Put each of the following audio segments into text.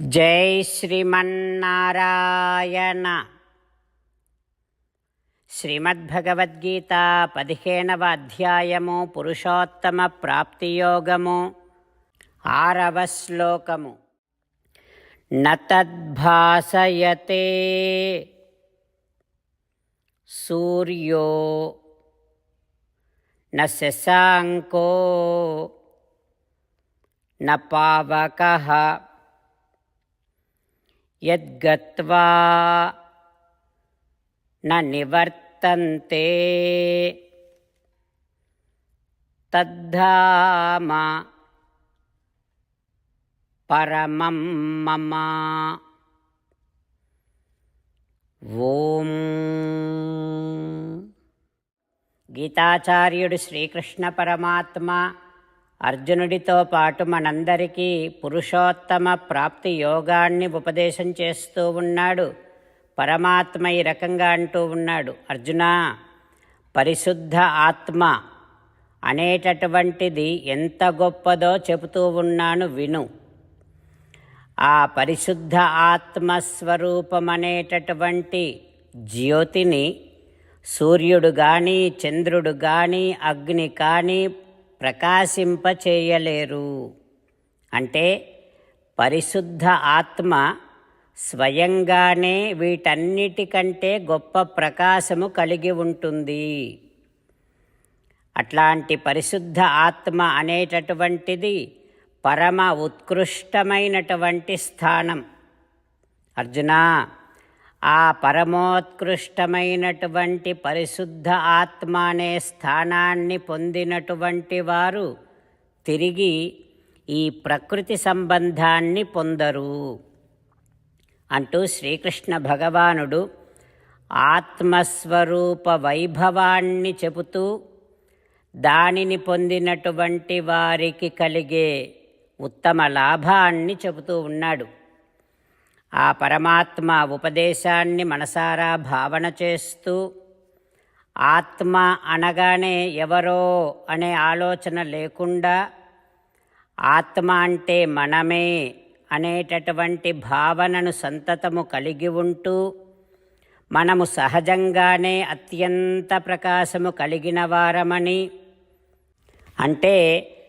జై శ్రీమన్నారాయణ. శ్రీమద్భగవద్గీత పదిహేనవ అధ్యాయము పురుషోత్తమ ప్రాప్తియోగము ఆరవ శ్లోకము. నతద్భాసయతే సూర్యో నశాంకో శశాంకో న పావకः. యద్గత్వా న నివర్తంతే. తద్ధామ పరమం మమ. ఓం. గీతాచార్యుడు శ్రీకృష్ణ పరమాత్మ అర్జునుడితో పాటు మనందరికీ పురుషోత్తమ ప్రాప్తి యోగాన్ని ఉపదేశం చేస్తూ ఉన్నాడు. పరమాత్మ ఈ రకంగా అంటూ ఉన్నాడు అర్జున పరిశుద్ధ ఆత్మ అనేటటువంటిది ఎంత గొప్పదో చెబుతూ ఉన్నాను విను. ఆ పరిశుద్ధ ఆత్మస్వరూపమనేటటువంటి జ్యోతిని సూర్యుడు కానీ చంద్రుడు కానీ అగ్ని కానీ ప్రకాశింపచేయలేరు. అంటే పరిశుద్ధ ఆత్మ స్వయంగానే వీటన్నిటికంటే గొప్ప ప్రకాశము కలిగి ఉంటుంది. అట్లాంటి పరిశుద్ధ ఆత్మ అనేటటువంటిది పరమ ఉత్కృష్టమైనటువంటి స్థానం. అర్జున ఆ పరమోత్కృష్టమైనటువంటి పరిశుద్ధ ఆత్మ అనే స్థానాన్ని పొందినటువంటి వారు తిరిగి ఈ ప్రకృతి సంబంధాన్ని పొందరు. అంటూ శ్రీకృష్ణ భగవానుడు ఆత్మస్వరూప వైభవాన్ని చెబుతూ దానిని పొందినటువంటి వారికి కలిగే ఉత్తమ లాభాన్ని చెబుతూ ఉన్నాడు. ఆ పరమాత్మ ఉపదేశాన్ని మనసారా భావన చేస్తూ ఆత్మ అనగానే ఎవరో అనే ఆలోచన లేకుండా ఆత్మ అంటే మనమే అనేటటువంటి భావనను సంతతము కలిగి ఉంటూ మనము సహజంగానే అత్యంత ప్రకాశము కలిగిన వారమని. అంటే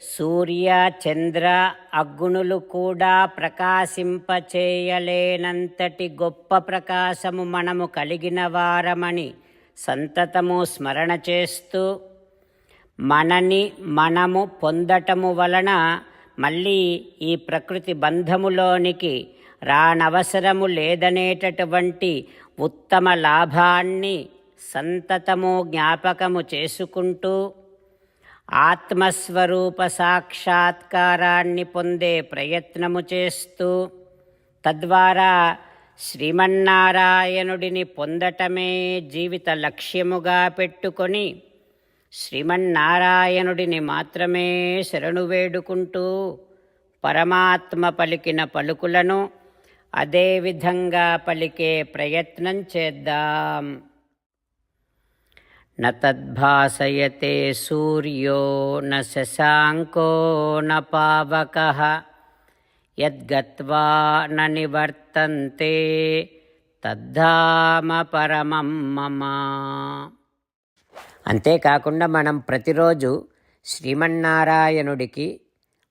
సూర్య చంద్ర అగ్నులు కూడా ప్రకాశింపచేయలేనంతటి గొప్ప ప్రకాశము మనము కలిగిన వారమని సంతతము స్మరణ చేస్తూ మనని మనము పొందటము వలన మళ్ళీ ఈ ప్రకృతి బంధములోనికి రానవసరము లేదనేటటువంటి ఉత్తమ లాభాన్ని సంతతము జ్ఞాపకము చేసుకుంటూ ఆత్మస్వరూప సాక్షాత్కారాన్ని పొందే ప్రయత్నము చేస్తూ తద్వారా శ్రీమన్నారాయణుడిని పొందటమే జీవిత లక్ష్యముగా పెట్టుకొని శ్రీమన్నారాయణుడిని మాత్రమే శరణు వేడుకుంటూ పరమాత్మ పలికిన పలుకులను అదేవిధంగా పలికే ప్రయత్నం చేద్దాం. न तद्भासयते सूर्यो न शशाङ्को न पावकः यद्गत्वा न निवर्तन्ते తద్ధామ పరమం మమ అంతేకాకుండా మనం ప్రతిరోజు శ్రీమన్నారాయణుడికి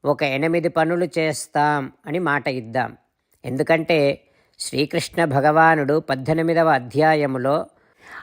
ఒక ఎనిమిది పనులు చేస్తాం అని మాట ఇద్దాం ఎందుకంటే శ్రీకృష్ణ భగవానుడు పద్దెనిమిదవ అధ్యాయములో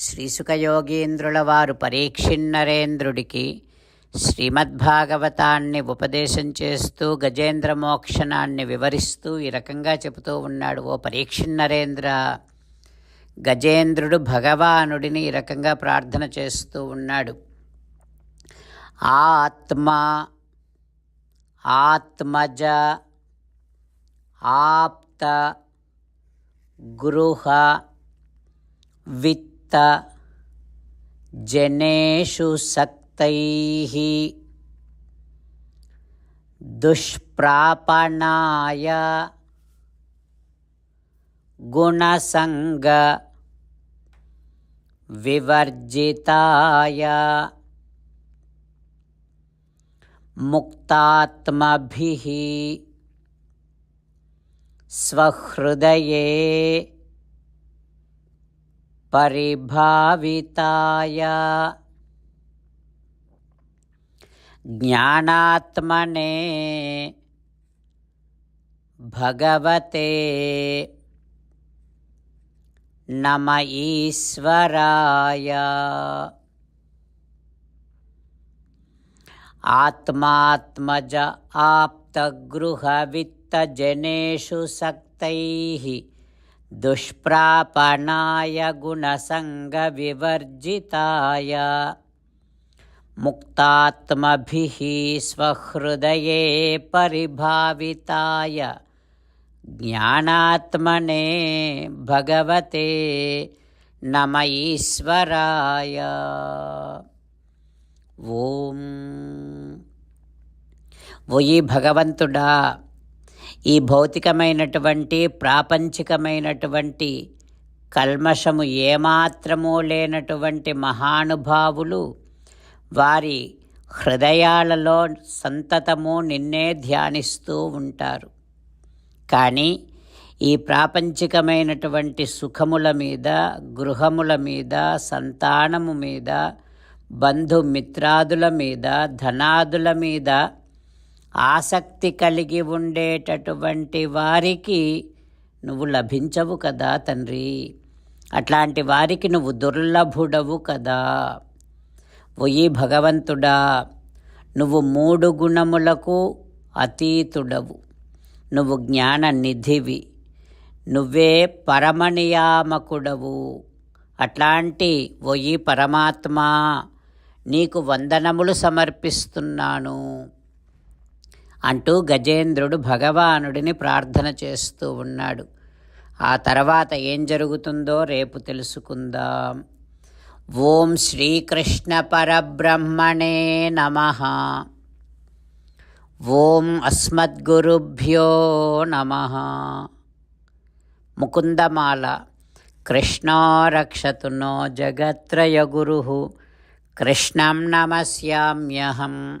శ్రీసుఖయోగీంద్రుల వారు పరీక్షిన్నరేంద్రుడికి శ్రీమద్భాగవతాన్ని ఉపదేశం చేస్తూ గజేంద్ర మోక్షణాన్ని వివరిస్తూ ఈ రకంగా చెబుతూ ఉన్నాడు ఓ పరీక్షిన్నరేంద్ర గజేంద్రుడు భగవానుడిని ఈ రకంగా ప్రార్థన చేస్తూ ఉన్నాడు. ఆత్మ ఆత్మజ ఆప్త గృహ विमुक्ता जनेषु सक्तैः दुष्प्रापणाय गुणसङ्ग विवर्जिताय मुक्तात्मभिः स्वहृदये परिभाविताय। ज्ञानात्मने भगवते नम ईश्वराय। आत्मात्मज आप्तगृहवित्तजनेषु शक्तैः दुष्प्रापणाय गुणसङ्गविवर्जिताय मुक्तात्मभिः स्वहृदये परिभाविताय ज्ञानात्मने भगवते नम ईश्वराय ఓం ఓయి భగవంతుడా ఈ భౌతికమైనటువంటి ప్రాపంచికమైనటువంటి కల్మషము ఏమాత్రమూ లేనటువంటి మహానుభావులు వారి హృదయాలలో సంతతము నిన్నే ధ్యానిస్తూ ఉంటారు. కానీ ఈ ప్రాపంచికమైనటువంటి సుఖముల మీద గృహముల మీద సంతానము మీద బంధుమిత్రాదుల మీద ధనాదుల మీద ఆసక్తి కలిగి ఉండేటటువంటి వారికి నువ్వు లభించవు కదా తండ్రి. అట్లాంటి వారికి నువ్వు దుర్లభుడవు కదా. ఒయ్యి భగవంతుడా నువ్వు మూడు గుణములకు అతీతుడవు. నువ్వు జ్ఞాన నిధివి నువ్వే పరమనియామకుడవు. అట్లాంటి ఒయ్యి పరమాత్మా నీకు వందనములు సమర్పిస్తున్నాను. అంటూ గజేంద్రుడు భగవానుడిని ప్రార్థన చేస్తూ ఉన్నాడు. ఆ తర్వాత ఏం జరుగుతుందో రేపు తెలుసుకుందాం. ఓం శ్రీకృష్ణ పరబ్రహ్మణే నమ. ఓం అస్మద్గురుభ్యో నమ. ముకుందమాల. కృష్ణో రక్షతునో జగత్రయగురు కృష్ణం నమస్యామ్యహం.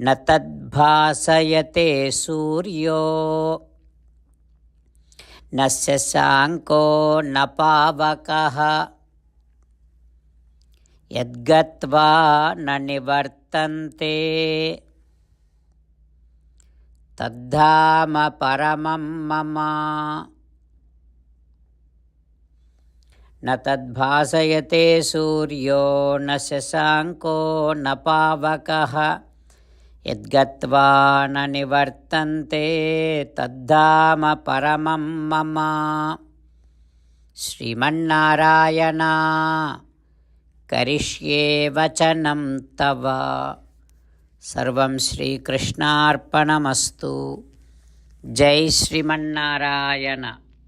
न तद्भासयते सूर्यो। न शशाङ्को न पावक। यद्गत्वा न निवर्तन्ते। तद्धाम परमं मम। न तद्भासयते सूर्यो, न शशाङ्को न पावक। యద్గత్వా నివర్తంతే తద్ధామ పరమం మమ. శ్రీమన్నారాయణ కరిష్యే వచనం తవ. సర్వం శ్రీకృష్ణార్పణమస్తు. జై శ్రీమన్నారాయణ.